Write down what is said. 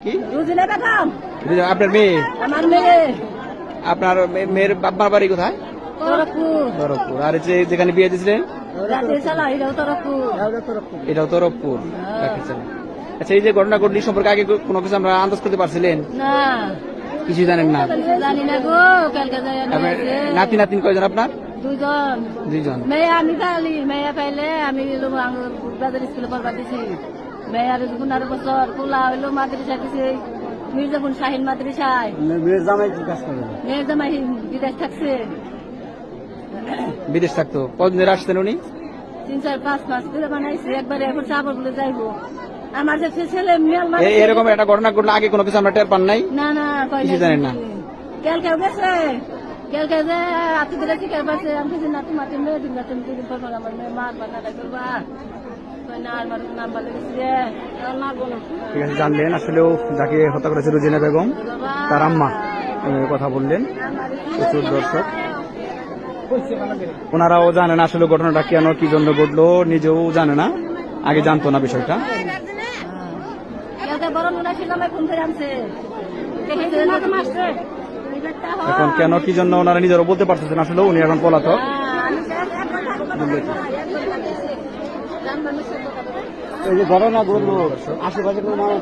কি? রুজিনা বেগম আপনার মেয়ে? আমার মেয়ে। আপনার মেয়ের বাবার বাড়ি কোথায়? তরফপুর। তরফপুর। আর যে যেখানে বিয়ে দিয়েছিলেন? এটাও তরফপুর। রাখেছেন। আচ্ছা এই যে ঘটনা ঘটলি সম্পর্কে আগে কোনো কিছু আমরা আন্দাজ করতে পারছিলেন? কিছু জানেন না? জানি গো নাতি নাতিন কয়জন আপনার? দুজন দুইজন। মেয়ে আমি পাইলি মেয়ে পাইলে আমি বাজার স্কুলে পড়বা দিছি। মেয়ের পনেরো বছর। কোলা হইল মাদ্রাসা দিছি। মির্জাপুর শাহিন মাদ্রাসায়। মেয়ের জামাই কি কাজ করে? মেয়ের জামাই বিদেশ থাকছে। বিদেশ থাকতো। কতদিন আসতেন উনি? তিন চার পাঁচ মাস ধরে বানাইছে। একবারে এখন চাবর বলে যাইবো। আমার যে ছেলে মেল এরকম একটা ঘটনা ঘটলে আগে কোনো কিছু আমরা টের পান নাই? না না কিছু জানেন না? কেল কেউ গেছে? আতি দিলে আমি কিছু মেয়ে দিন তুমি পর আমার মেয়ে করবা ঠিক আছে জানলেন আসলেও যাকে হত্যা করেছে রুজিনা বেগম তার আম্মা কথা বললেন। প্রচুর দর্শক। ওনারাও জানে না আসলে ঘটনাটা কেন কি জন্য ঘটলো নিজেও জানে না। আগে জানতো না বিষয়টা। বড় মনে ছিল আমি ফোন করে আনছে এখন কেন কি জন্য ওনারা নিজেরও বলতে পারতেছেন? আসলে উনি এখন পলাতক। এই যে ঘটনা ঘটলো আশেপাশে কোনো মানুষ